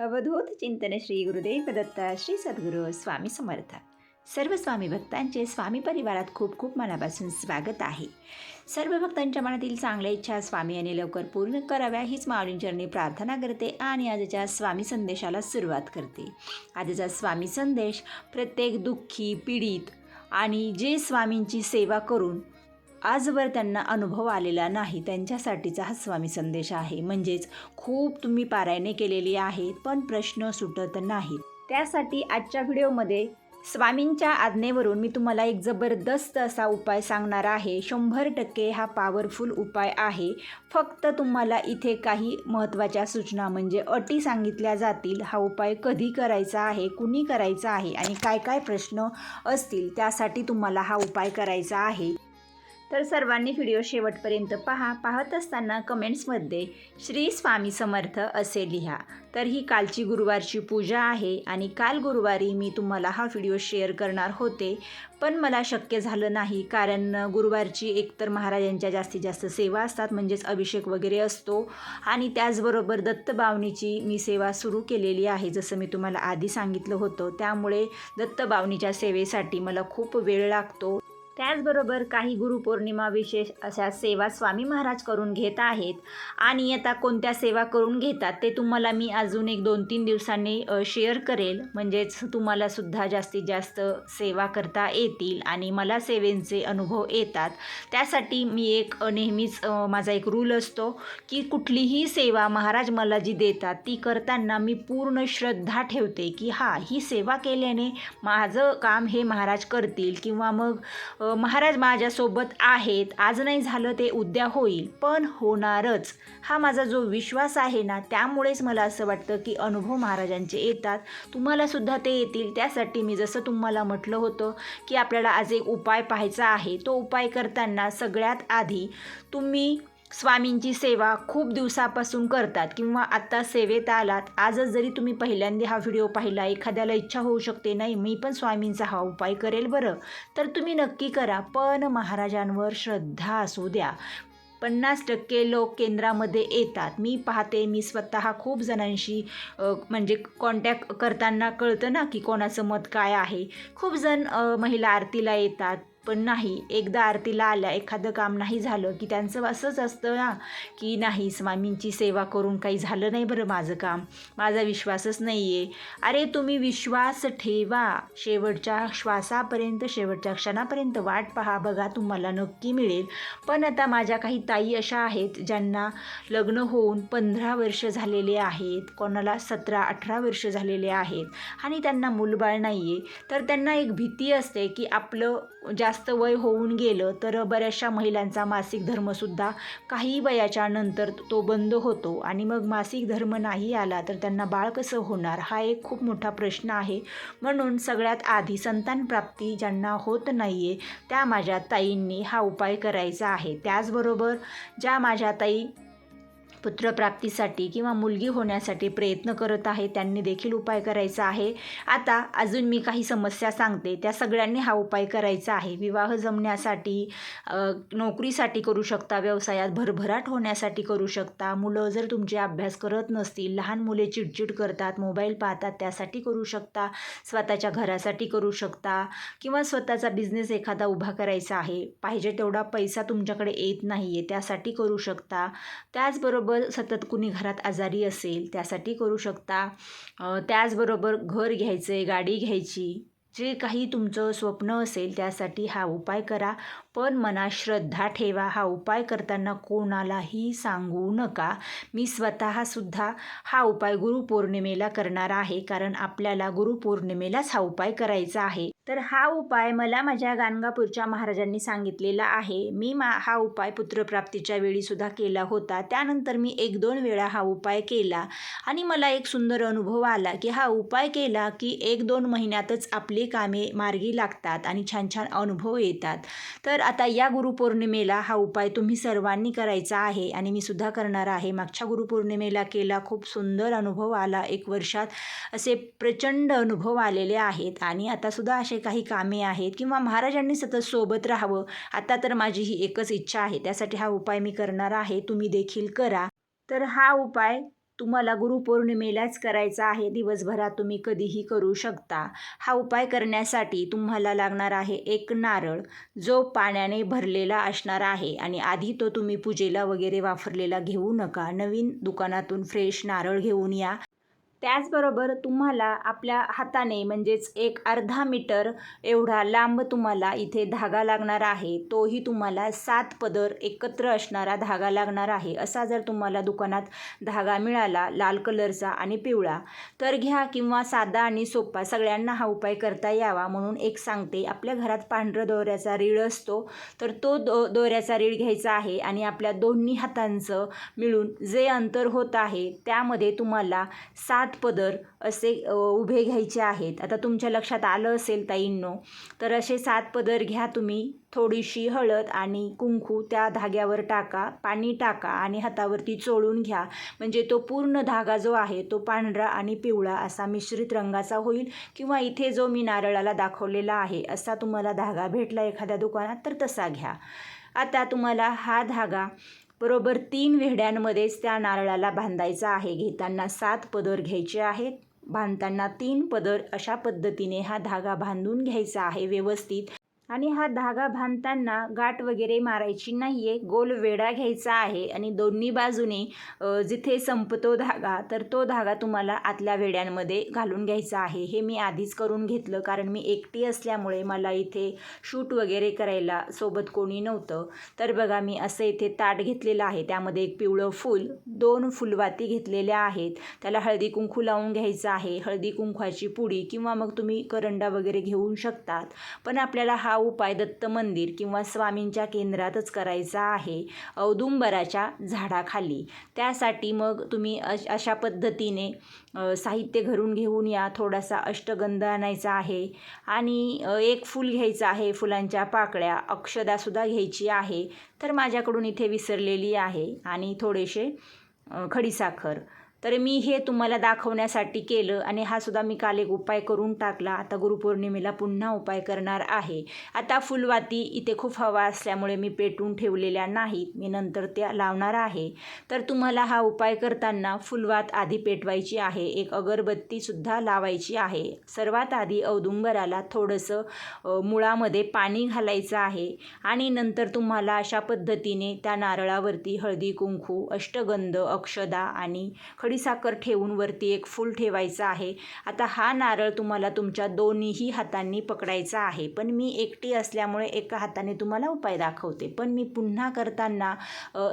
अवधूत चिंतन श्री गुरुदेव दत्त श्री सद्गुरू स्वामी समर्थ. सर्व स्वामी भक्तांचे स्वामी परिवारात खूप खूप मनापासून स्वागत आहे. सर्व भक्तांच्या मनातील चांगल्या इच्छा स्वामी यांनी लवकर पूर्ण कराव्या हीच माऊलींचरणी प्रार्थना करते आणि आजच्या स्वामी संदेशाला सुरुवात करते. आजचा स्वामी संदेश प्रत्येक दुःखी पीडित आणि जे स्वामींची सेवा करून आजवर त्यांना अनुभव आलेला नाही. त्यांच्यासाठीचा हा स्वामी संदेश आहे. म्हणजेच खूप तुम्ही पारायणे केलेली आहेत पण प्रश्न सुटत नाहीत त्यासाठी आजच्या व्हिडिओमध्ये स्वामींच्या आज्ञेवरून मी तुम्हाला एक जबरदस्त असा उपाय सांगणार आहे. शंभर टक्के हा पॉवरफुल उपाय आहे. फक्त तुम्हाला इथे काही महत्त्वाच्या सूचना म्हणजे अटी सांगितल्या जातील. हा उपाय कधी करायचा आहे कुणी करायचा आहे आणि काय काय प्रश्न असतील त्यासाठी तुम्हाला हा उपाय करायचा आहे. तर सर्वांनी व्हिडिओ शेवटपर्यंत पहा. पाहत असताना कमेंट्समध्ये श्री स्वामी समर्थ असे लिहा. तर ही कालची गुरुवारची पूजा आहे आणि काल गुरुवारी मी तुम्हाला हा व्हिडिओ शेअर करणार होते. पण मला शक्य झालं नाही कारण गुरुवारची एकतर महाराजांच्या जास्तीत जास्त सेवा असतात म्हणजेच अभिषेक वगैरे असतो. आणि त्याचबरोबर दत्तबावनीची मी सेवा सुरू केलेली आहे जसं मी तुम्हाला आधी सांगितलं होतं. त्यामुळे दत्तबावनीच्या सेवेसाठी मला खूप वेळ लागतो. त्याचबरोबर काही गुरुपौर्णिमा विशेष अशा सेवा स्वामी महाराज करून घेत आहेत. आणि आता कोणत्या सेवा करून घेतात ते तुम्हाला मी अजून एक दोन तीन दिवसांनी शेअर करेल. म्हणजेच तुम्हाला सुद्धा जास्तीत जास्त सेवा करता येतील आणि मला सेवेंचे अनुभव येतात. त्यासाठी मी एक नेहमीच माझा एक रूल असतो की कुठलीही सेवा महाराज मला जी देतात ती करताना मी पूर्ण श्रद्धा ठेवते की हा ही सेवा केल्याने माझं काम हे महाराज करतील. किंवा मग महाराज माझ्यासोबत आहेत. आज नाही झालं ते उद्या होईल. पण होणारच. हा माझा जो विश्वास आहे ना त्यामुळेच मला असं वाटतं की अनुभव महाराजांचे येतात. तुम्हालासुद्धा ते येतील. त्यासाठी मी जसं तुम्हाला म्हटलं होतं की आपल्याला आज एक उपाय पाहायचा आहे. तो उपाय करताना सगळ्यात आधी तुम्ही स्वामींची सेवा खूप दिवसापासून करतात किंवा आत्ता सेवेत आलात आजच जरी तुम्ही पहिल्यांदा हा व्हिडिओ पाहिला एखाद्याला इच्छा होऊ शकते नाही मी पण स्वामींचा हा उपाय करेल बरं. तर तुम्ही नक्की करा पण महाराजांवर श्रद्धा असू द्या. पन्नास टक्के लोक केंद्रामध्ये येतात. मी पाहते मी स्वतः खूप जणांशी म्हणजे कॉन्टॅक्ट करताना कळतं ना की कोणाचं मत काय आहे. खूप जण महिला आरतीला येतात पण नाही. एकदा आरतीला आल्या एखादं काम नाही झालं की त्यांचं असंच असतं ना की नाही स्वामींची सेवा करून काही झालं नाही बरं माझं काम. माझा विश्वासच नाही आहे अरे तुम्ही विश्वास ठेवा. शेवटच्या श्वासापर्यंत शेवटच्या क्षणापर्यंत वाट पहा बघा तुम्हाला नक्की मिळेल. पण आता माझ्या काही ताई अशा आहेत ज्यांना लग्न होऊन पंधरा वर्ष झालेले आहेत कोणाला सतरा अठरा वर्ष झालेले आहेत आणि त्यांना मूलबाळ नाही आहे तर त्यांना एक भीती असते की आपलं ज्या जास्त वय होऊन गेलं तर बऱ्याचशा महिलांचा मासिक धर्मसुद्धा काही वयाच्या नंतर तो बंद होतो. आणि मग मासिक धर्म नाही आला तर त्यांना बाळ कसं होणार? हा एक खूप मोठा प्रश्न आहे. म्हणून सगळ्यात आधी संतान प्राप्ती ज्यांना होत नाही आहे त्या माझ्या ताईंनी हा उपाय करायचा आहे. त्याचबरोबर ज्या माझ्या ताई पुत्रप्राप्तीसाठी किंवा मुलगी होण्यासाठी प्रयत्न करत आहे त्यांनी देखील उपाय करायचा आहे. आता अजून मी काही समस्या सांगते. त्या सगळ्यांनी हा उपाय करायचा आहे. विवाह जमण्यासाठी नोकरीसाठी करू शकता व्यवसायात भरभराट होण्यासाठी करू शकता. मुलं जर तुमचे अभ्यास करत नसतील लहान मुले चिडचिड करतात मोबाईल पाहतात त्यासाठी करू शकता स्वतःच्या घरासाठी करू शकता किंवा स्वतःचा बिझनेस एखादा उभा करायचा आहे. पाहिजे तेवढा पैसा तुमच्याकडे येत नाही आहे त्यासाठी करू शकता. त्याचबरोबर सतत कुणी घरात आजारी असेल त्यासाठी करू शकता. त्याचबरोबर घर घ्यायचं आहे गाडी घ्यायची. जे काही तुमचं स्वप्न असेल त्यासाठी हा उपाय करा. पण मनात श्रद्धा ठेवा. हा उपाय करताना कोणालाही सांगू नका. मी स्वतःसुद्धा हा उपाय गुरुपौर्णिमेला करणार आहे कारण आपल्याला गुरुपौर्णिमेलाच हा उपाय करायचा आहे. तर हा उपाय मला माझ्या गाणगापूरच्या महाराजांनी सांगितलेला आहे. मी मा हा उपाय पुत्रप्राप्तीच्या वेळीसुद्धा केला होता. त्यानंतर मी एक दोन वेळा हा उपाय केला आणि मला एक सुंदर अनुभव आला की हा उपाय केला की एक दोन महिन्यातच आपली कामे मार्गी लागतात आणि छान छान अनुभव येतात. तर तर आता या गुरुपौर्णिमेला हा उपाय तुम्ही सर्वांनी करायचा आहे आणि मी सुद्धा करणार आहे. मागच्या गुरुपौर्णिमेला केला खूप सुंदर अनुभव आला. एक वर्षात असे प्रचंड अनुभव आलेले आहेत आणि आतासुद्धा असे काही कामे आहेत किंवा महाराजांनी सतत सोबत राहावं. आता तर माझी ही एकच इच्छा आहे. त्यासाठी हा उपाय मी करणार आहे. तुम्ही देखील करा. तर हा उपाय तुम्हाला गुरुपौर्णिमेलाच करायचा आहे. दिवसभरात तुम्ही कधीही करू शकता. हा उपाय करण्यासाठी तुम्हाला लागणार आहे एक नारळ जो पाण्याने भरलेला असणार आहे आणि आधी तो तुम्ही पूजेला वगैरे वापरलेला घेऊ नका. नवीन दुकानातून फ्रेश नारळ घेऊन या. त्याचबरोबर तुम्हाला आपल्या हाताने म्हणजेच एक अर्धा मीटर एवढा लांब तुम्हाला इथे धागा लागणार आहे. तोही तुम्हाला सात पदर एकत्र असणारा धागा लागणार आहे. असा जर तुम्हाला दुकानात धागा मिळाला लाल कलरचा आणि पिवळा तर घ्या किंवा साधा आणि सोपा सगळ्यांना हा उपाय करता यावा म्हणून एक सांगते. आपल्या घरात पांढरं दोऱ्याचा रीळ असतो तर तो दो दोऱ्याचा रीळ घ्यायचा आहे आणि आपल्या दोन्ही हातांचं मिळून जे अंतर होत आहे त्यामध्ये तुम्हाला सात पदर असे उभे घ्यायचे आहेत. आता तुमच्या लक्षात आलं असेल ताईंनो तर असे सात पदर घ्या तुम्ही. थोडीशी हळद आणि कुंकू त्या धाग्यावर टाका पाणी टाका आणि हातावरती चोळून घ्या. म्हणजे तो पूर्ण धागा जो आहे तो पांढरा आणि पिवळा असा मिश्रित रंगाचा होईल किंवा इथे जो मी नारळाला दाखवलेला आहे असा तुम्हाला धागा भेटला एखाद्या दुकानात तर तसा घ्या. आता तुम्हाला हा धागा बरोबर तीन वेढ्यांमध्येच त्या नारळाला बांधायचा आहे. घेताना सात पदर घ्यायचे आहेत. बांधताना तीन पदर अशा पद्धतीने हा धागा बांधून घ्यायचा आहे. व्यवस्थित आणि हा धागा बांधताना गाठ वगैरे मारायची नाही आहे गोल वेढा घ्यायचा आहे आणि दोन्ही बाजूने जिथे संपतो धागा तर तो धागा तुम्हाला आतल्या वेड्यांमध्ये घालून घ्यायचा आहे. हे मी आधीच करून घेतलं कारण मी एकटी असल्यामुळे मला इथे शूट वगैरे करायला सोबत कोणी नव्हतं. तर बघा मी असं इथे ताट घेतलेलं आहे. त्यामध्ये एक पिवळं फूल दोन फुलवाती घेतलेल्या आहेत. त्याला हळदी कुंकू लावून घ्यायचं आहे. हळदी कुंकवाची पुडी किंवा मग तुम्ही करंडा वगैरे घेऊ शकतात. पण आपल्याला हा उपाय दत्त मंदिर किंवा स्वामींच्या केंद्रातच करायचा आहे औदुंबराच्या झाडाखाली. त्यासाठी मग तुम्ही अश अशा पद्धतीने साहित्य घरून घेऊन या थोडासा अष्टगंध आणायचा आहे. आणि एक फूल घ्यायचं आहे फुलांच्या पाकळ्या अक्षदासुद्धा घ्यायची आहे. तर माझ्याकडून इथे विसरलेली आहे. आणि थोडेसे खडीसाखर. तर मी हे तुम्हाला दाखवण्यासाठी केलं आणि हा सुद्धा मी काल एक उपाय करून टाकला. आता गुरुपौर्णिमेला पुन्हा उपाय करणार आहे. आता फुलवाती इथे खूप हवा असल्यामुळे मी पेटून ठेवलेल्या नाहीत. मी नंतर त्या लावणार आहे. तर तुम्हाला हा उपाय करताना फुलवात आधी पेटवायची आहे. एक अगरबत्तीसुद्धा लावायची आहे. सर्वात आधी औदुंबराला थोडंसं मुळामध्ये पाणी घालायचं आहे आणि नंतर तुम्हाला अशा पद्धतीने त्या नारळावरती हळदी कुंकू अष्टगंध अक्षदा आणि खडीसाखर ठेवून वरती एक फूल ठेवायचं आहे. आता हा नारळ तुम्हाला तुमच्या दोन्हीही हातांनी पकडायचा आहे. पण मी एकटी असल्यामुळे एका हाताने तुम्हाला उपाय दाखवते. पण मी पुन्हा करताना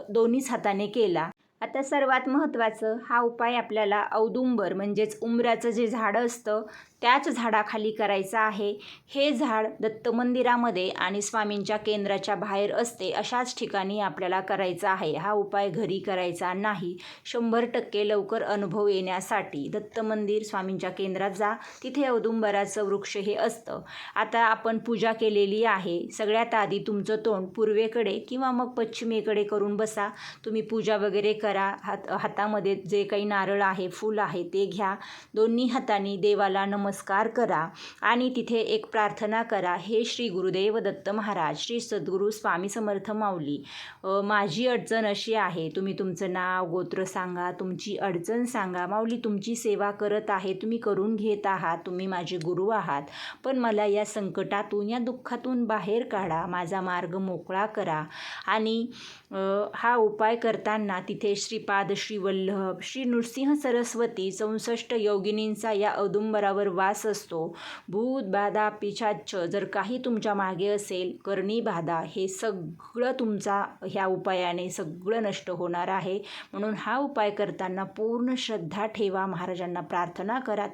दोन्हीच हाताने केला. आता सर्वात महत्त्वाचं हा उपाय आपल्याला औदुंबर म्हणजेच उंबऱ्याचं जे झाडं असतं त्याच झाडाखाली करायचं आहे. हे झाड दत्त मंदिरामध्ये आणि स्वामींच्या केंद्राच्या बाहेर असते अशाच ठिकाणी आपल्याला करायचं आहे. हा उपाय घरी करायचा नाही. शंभर टक्के लवकर अनुभव येण्यासाठी दत्त मंदिर स्वामींच्या केंद्रात जा. तिथे औदुंबराचं वृक्ष हे असतं. आता आपण पूजा केलेली आहे. सगळ्यात आधी तुमचं तोंड पूर्वेकडे किंवा मग पश्चिमेकडे करून बसा. तुम्ही पूजा वगैरे करा. हात हातामध्ये जे काही नारळ आहे फूल आहे ते घ्या. दोन्ही हातांनी देवाला नमस्कार करा आणि तिथे एक प्रार्थना करा. हे श्री गुरुदेव दत्त महाराज श्री सद्गुरू स्वामी समर्थ माऊली माझी अडचण अशी आहे. तुम्ही तुमचं नाव गोत्र सांगा तुमची अडचण सांगा. माऊली तुमची सेवा करत आहे तुम्ही करून घेत आहात तुम्ही माझे गुरु आहात. पण मला या संकटातून या दुःखातून बाहेर काढा. माझा मार्ग मोकळा करा आणि हा उपाय करताना तिथे श्रीपाद श्रीवल्लभ श्री नृसिंह सरस्वती चौसष्ट योगिनींचा या औदुंबरावर वास असतो. भूत बाधा पिछाच जर काही तुमच्या मागे असेल करणी बाधा हे सगळं तुमचा ह्या उपायाने सगळं नष्ट होणार आहे. म्हणून हा उपाय करताना पूर्ण श्रद्धा ठेवा महाराजांना प्रार्थना करा.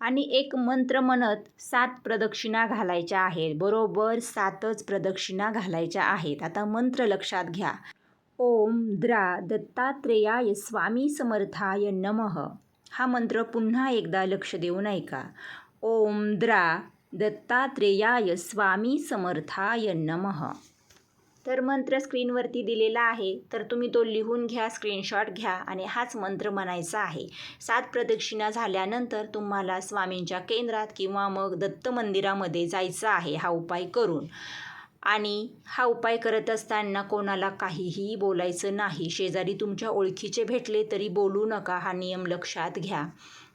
आणि एक मंत्र म्हणत सात प्रदक्षिणा घालायच्या आहेत. बरोबर सातच प्रदक्षिणा घालायच्या आहेत. आता मंत्र लक्षात घ्या. ओम द्रा दत्तात्रेयाय स्वामी समर्थाय नमः. हा मंत्र पुन्हा एकदा लक्ष देऊन ऐका ओम द्रा दत्तात्रेयाय स्वामी समर्थाय नमः. तर मंत्र स्क्रीनवरती दिलेला आहे. तर तुम्ही तो लिहून घ्या स्क्रीनशॉट घ्या आणि हाच मंत्र म्हणायचा आहे. सात प्रदक्षिणा झाल्यानंतर तुम्हाला स्वामींच्या केंद्रात किंवा मग दत्त मंदिरामध्ये जायचं आहे हा उपाय करून. आणि हा उपाय करत असताना कोणाला काहीही बोलायचं नाही. शेजारी तुमच्या ओळखीचे भेटले तरी बोलू नका हा नियम लक्षात घ्या.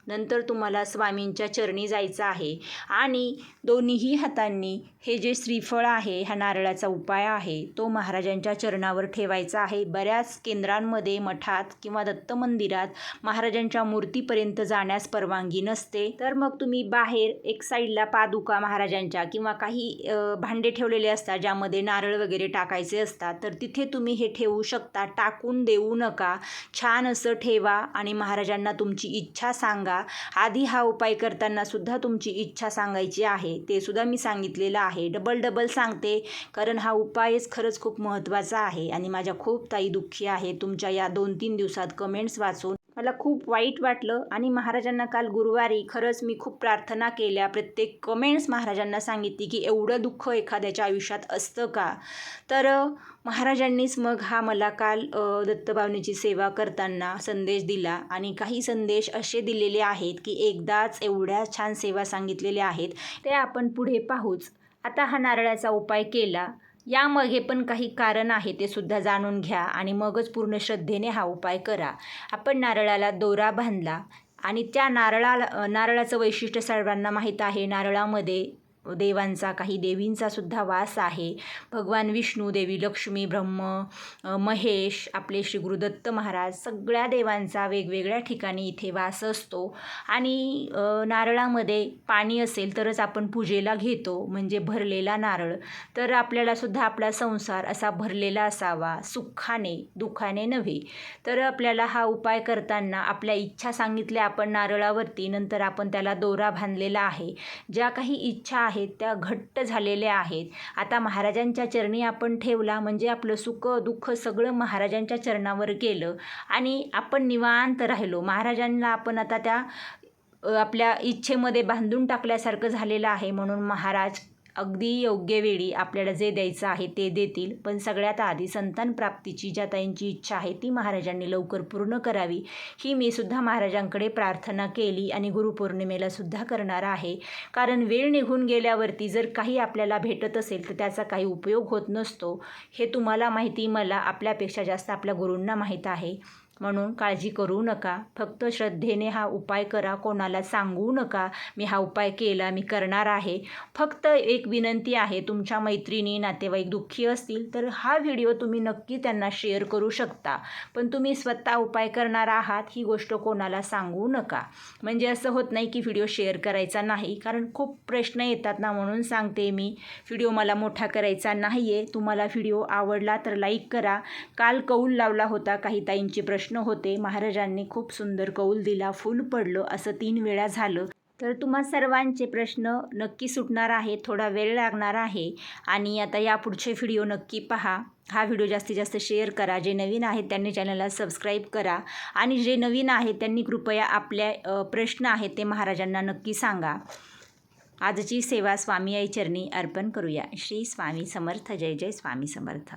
नंतर तुम्हाला स्वामींच्या चरणी जायचं आहे. आणि दोन्हीही हातांनी हे जे श्रीफळ आहे हा नारळाचा उपाय आहे तो महाराजांच्या चरणावर ठेवायचा आहे. बऱ्याच केंद्रांमध्ये मठात किंवा दत्त मंदिरात महाराजांच्या मूर्तीपर्यंत जाण्यास परवानगी नसते. तर मग तुम्ही बाहेर एक साईडला पादुका महाराजांच्या किंवा काही भांडे ठेवलेले असतात ज्यामध्ये नारळ वगैरे टाकायचे असतात तर तिथे तुम्ही हे ठेवू शकता. टाकून देऊ नका. छान असं ठेवा आणि महाराजांना तुमची इच्छा सांगा. आधी हा उपाय करताना सुद्धा तुमची इच्छा सांगायची आहे. ते सुद्धा मी सांगितलेलं आहे. डबल डबल सांगते. कारण हा उपायच खरंच खूप महत्त्वाचा आहे. आणि माझ्या खूप ताई दुःखी आहे तुमच्या या दोन तीन दिवसात कमेंट्स वाचून मला खूप वाईट वाटलं आणि महाराजांना काल गुरुवारी खरंच मी खूप प्रार्थना केल्या. प्रत्येक कमेंट्स महाराजांना सांगितली की एवढं दुःख एखाद्याच्या आयुष्यात असतं का? तर महाराजांनीच मग हा मला काल दत्तभावनेची सेवा करताना संदेश दिला आणि काही संदेश असे दिलेले आहेत की एकदाच एवढ्या छान सेवा सांगितलेल्या आहेत ते आपण पुढे पाहूच. आता हा नारळाचा उपाय केला. यामागे पण काही कारण आहे ते सुद्धा जाणून घ्या आणि मगच पूर्ण श्रद्धेने हा उपाय करा. आपण नारळाला दोरा बांधला आणि त्या नारळाला नारळाचं वैशिष्ट्य सर्वांना माहीत आहे. नारळामध्ये देवांचा काही देवींचा सुद्धा वास आहे. भगवान विष्णू देवी लक्ष्मी ब्रह्म महेश आपले श्री गुरुदत्त महाराज सगळ्या देवांचा वेगवेगळ्या ठिकाणी इथे वास असतो. आणि नारळामध्ये पाणी असेल तरच आपण पूजेला घेतो म्हणजे भरलेला नारळ. तर आपल्याला सुद्धा आपला संसार असा भरलेला असावा सुखाने दुःखाने नव्हे. तर आपल्याला हा उपाय करताना आपल्या इच्छा सांगितल्या आपण नारळावरती नंतर आपण त्याला दोरा बांधलेला आहे. ज्या काही इच्छा आहेत त्या घट्ट झालेल्या आहेत. आता महाराजांच्या चरणी आपण ठेवला म्हणजे आपलं सुख दुःख सगळं महाराजांच्या चरणावर गेलं आणि आपण निवांत राहिलो. महाराजांना आपण आता त्या आपल्या इच्छेमध्ये बांधून टाकल्यासारखं झालेलं आहे म्हणून महाराज अगदी योग्य वेळी आपल्याला जे द्यायचं आहे ते देतील. पण सगळ्यात आधी संतान प्राप्तीची ज्या ताईंची इच्छा आहे ती महाराजांनी लवकर पूर्ण करावी. ही मी सुद्धा महाराजांकडे प्रार्थना केली आणि गुरुपौर्णिमेला सुद्धा करणार आहे. कारण वेळ निघून गेल्यावरती जर काही आपल्याला भेटत असेल तर त्याचा काही उपयोग होत नसतो. हे तुम्हाला माहिती मला आपल्यापेक्षा जास्त आपल्या गुरूंना माहीत आहे. म्हणून काळजी करू नका. फक्त श्रद्धेने हा उपाय करा. कोणाला सांगू नका मी हा उपाय केला मी करणार आहे. फक्त एक विनंती आहे तुमच्या मैत्रिणी नातेवाईक दुःखी असतील तर हा व्हिडिओ तुम्ही नक्की त्यांना शेअर करू शकता. पण तुम्ही स्वतः उपाय करणार आहात ही गोष्ट कोणाला सांगू नका. म्हणजे असं होत नाही की व्हिडिओ शेअर करायचा नाही कारण खूप प्रश्न येतात ना म्हणून सांगते मी. व्हिडिओ मला मोठा करायचा नाही आहे तुम्हाला व्हिडिओ आवडला तर लाईक करा. काल कौल लावला होता काही ताईंचे प्रश्न. प्रश्न होते. महाराजांनी खूप सुंदर कौल दिला फुल पडलं असं तीन वेळा झालं. तर तुम्हा सर्वांचे प्रश्न नक्की सुटणार आहे थोडा वेळ लागणार आहे. आणि आता या पुढचे व्हिडिओ नक्की पहा. हा व्हिडिओ जास्तीत जास्त शेअर करा. जे नवीन आहेत त्यांनी चॅनलला सबस्क्राईब करा. आणि जे नवीन आहेत त्यांनी कृपया आपल्या प्रश्न आहेत ते महाराजांना नक्की सांगा. आजची सेवा स्वामी आई चरणी अर्पण करूया. श्री स्वामी समर्थ. जय जय स्वामी समर्थ.